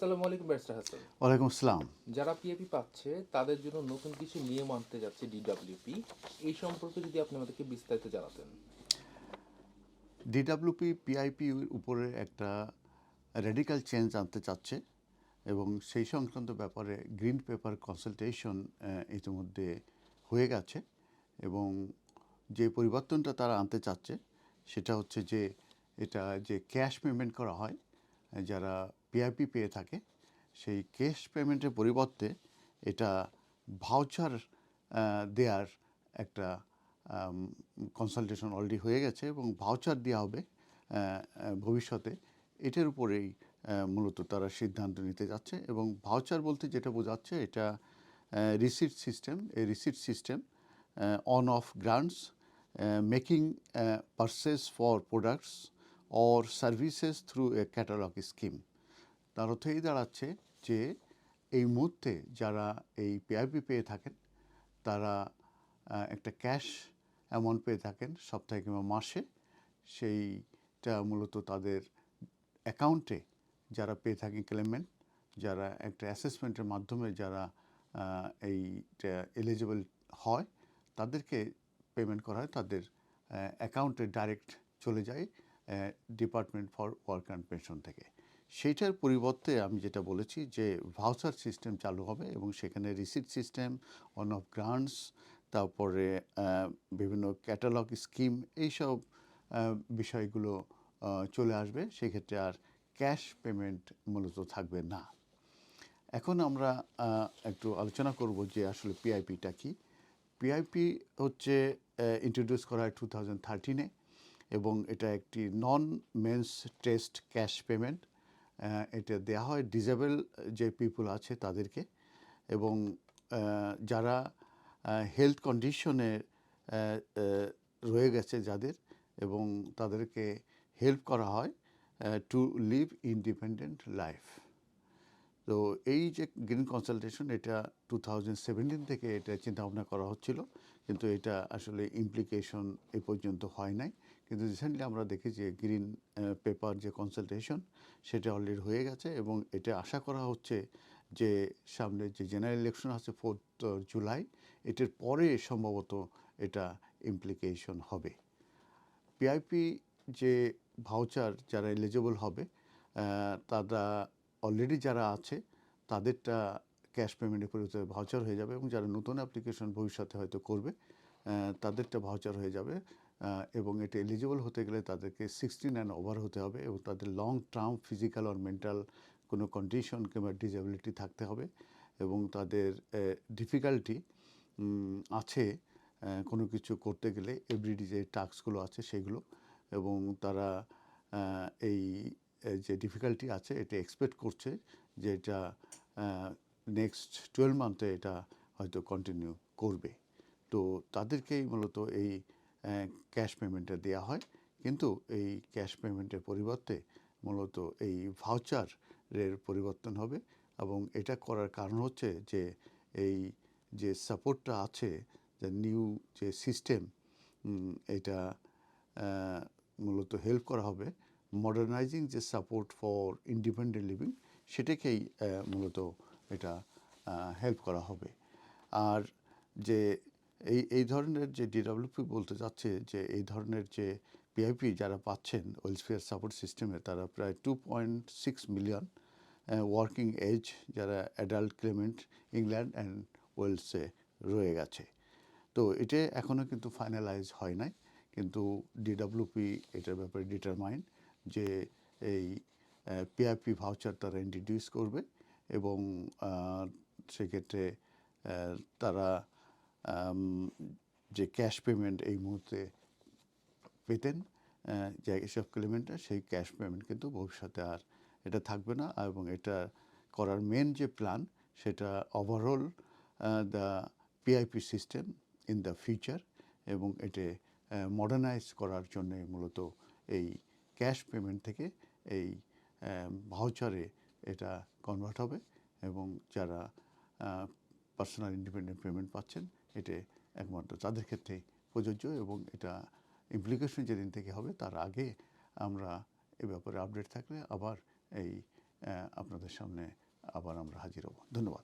আসসালামু আলাইকুম ব্যারিস্টার হাসান। ওয়ালাইকুম আসসালাম। যারা পিএপি পাচ্ছে তাদের জন্য নতুন কিছু নিয়ম আনতে যাচ্ছে ডিডব্লিউপি এই সম্পর্কে যদি আপনি আমাদেরকে বিস্তারিত জানাতেন। ডিডাব্লিউপি পিআইপির উপরে একটা রেডিক্যাল চেঞ্জ আনতে চাচ্ছে এবং সেই সংক্রান্ত ব্যাপারে গ্রিন পেপার কনসালটেশন ইতিমধ্যে হয়ে গেছে এবং যে পরিবর্তনটা তারা আনতে চাচ্ছে সেটা হচ্ছে যে এটা যে ক্যাশ পেমেন্ট করা হয় যারা পিআইপি পেয়ে থাকে, সেই ক্যাশ পেমেন্টের পরিবর্তে এটা ভাউচার দেওয়ার একটা কনসালটেশন অলরেডি হয়ে গেছে এবং ভাউচার দেওয়া হবে ভবিষ্যতে। এটার উপরেই মূলত তারা সিদ্ধান্ত নিতে যাচ্ছে এবং ভাউচার বলতে যেটা বোঝাচ্ছে এটা রিসিট সিস্টেম এই receipt system on of grants making purchase for products or services through a catalogue scheme তার অর্থ এই দাঁড়াচ্ছে যে এই মুহূর্তে যারা এই পিআইপি পেয়ে থাকেন, তারা একটা ক্যাশ অ্যামাউন্ট পেয়ে থাকেন সপ্তাহে কিংবা মাসে। সেইটা মূলত তাদের অ্যাকাউন্টে যারা পেয়ে থাকেন ক্লেমেন্ট যারা একটা অ্যাসেসমেন্টের মাধ্যমে যারা এইটা এলিজিবল হয়, তাদেরকে পেমেন্ট করা হয়। তাদের অ্যাকাউন্টে ডাইরেক্ট চলে যায় department for work and pension থেকে। সেইটার পরিবর্তে আমি যেটা বলেছি যে ভাউচার সিস্টেম চালু হবে এবং সেখানে receipt system on of grants তারপরে বিভিন্ন ক্যাটালগ স্কিম এইসব বিষয়গুলো চলে আসবে। সেক্ষেত্রে আর ক্যাশ পেমেন্ট মূলত থাকবে না। এখন আমরা একটু আলোচনা করব যে আসলে পিআইপিটা কি। পিআইপি হচ্ছে ইন্ট্রোডিউস করা হয় টু থাউজেন্ড থার্টিনে এবং এটা একটি non means test cash payment এটা দেয়া হয় ডিজেবল যে পিপুল আছে তাদেরকে। এবং যারা হেলথ কন্ডিশনে রয়ে গেছে যাদের এবং তাদেরকে হেল্প করা হয় টু লিভ ইন্ডিপেন্ডেন্ট লাইফ তো এই যে গ্রিন কনসালটেশন, এটা টু থাউজেন্ড সেভেন্টিন থেকে এটা চিন্তাভাবনা করা হচ্ছিল, কিন্তু এটা আসলে ইমপ্লিকেশন এ পর্যন্ত হয় নাই। কিন্তু রিসেন্টলি আমরা দেখি যে গ্রিন পেপার যে কনসালটেশন সেটা অলরেডি হয়ে গেছে এবং এটা আশা করা হচ্ছে যে সামনে যে জেনারেল ইলেকশন আছে ফোর্থ জুলাই এটার পরে সম্ভবত এটা ইমপ্লিকেশন হবে। পিআইপি যে ভাউচার যারা এলিজিবল হবে তারা অলরেডি যারা আছে, তাদেরটা ক্যাশ পেমেন্টের পরিবর্তে ভাউচার হয়ে যাবে এবং যারা নতুন অ্যাপ্লিকেশন ভবিষ্যতে হয়তো করবে তাদেরটা ভাউচার হয়ে যাবে এবং এটা এলিজিবল হতে গেলে তাদেরকে সিক্সটিন অ্যান্ড ওভার হতে হবে এবং তাদের লং টার্ম ফিজিক্যাল আর মেন্টাল কোনো কন্ডিশন কিংবা ডিসেবিলিটি থাকতে হবে এবং তাদের ডিফিকাল্টি আছে কোনো কিছু করতে গেলে এভরিডে যে টাস্কগুলো আছে সেগুলো এবং তারা এই যে ডিফিকাল্টি আছে, এটা এক্সপেক্ট করছে যে এটা নেক্সট টুয়েলভ মান্থে এটা হয়তো কন্টিনিউ করবে। তো তাদেরকেই মূলত এই ক্যাশ পেমেন্টটা দেওয়া হয়। কিন্তু এই ক্যাশ পেমেন্টের পরিবর্তে মূলত এই ভাউচারের পরিবর্তন হবে এবং এটা করার কারণ হচ্ছে যে এই যে সাপোর্টটা আছে, যে নিউ যে সিস্টেম এটা মূলত হেল্প করা হবে। মডার্নাইজিং যে সাপোর্ট ফর ইন্ডিপেন্ডেন্ট লিভিং সেটাকেই মূলত এটা হেল্প করা হবে। আর যে এই এই ধরনের যে ডিডাব্লিউপি বলতে যাচ্ছে যে এই ধরনের যে পিআইপি যারা পাচ্ছেন ওয়েলফেয়ার সাপোর্ট সিস্টেমে তারা প্রায় two point six million working age যারা অ্যাডাল্ট ক্লেমেন্ট ইংল্যান্ড অ্যান্ড ওয়েলসে রয়ে গেছে। তো এটা এখনও কিন্তু ফাইনালাইজ হয় নাই, কিন্তু ডিডাব্লিউপি এটার ব্যাপারে ডিটারমাইন যে এই পিআইপি ভাউচার তারা ইন্ট্রোডিউস করবে এবং সেক্ষেত্রে তারা যে ক্যাশ পেমেন্ট এই মুহূর্তে পেতেন যে এসব ক্লেমেন্টটা সেই ক্যাশ পেমেন্ট কিন্তু ভবিষ্যতে আর এটা থাকবে না এবং এটা করার মেন যে প্ল্যান সেটা overall the PIP system in the future এবং এতে মডার্নাইজ করার জন্যে মূলত এই ক্যাশ পেমেন্ট থেকে এই ভাউচারে এটা কনভার্ট হবে এবং যারা পার্সোনাল ইন্ডিপেন্ডেন্ট পেমেন্ট পাচ্ছেন, এটা একমাত্র তাদের ক্ষেত্রে প্রযোজ্য এবং এটা ইমপ্লিকেশন যেদিন থেকে হবে তার আগে আমরা এ ব্যাপারে আপডেট থাকলে আবার এই আপনাদের সামনে আবার আমরা হাজির হব। ধন্যবাদ।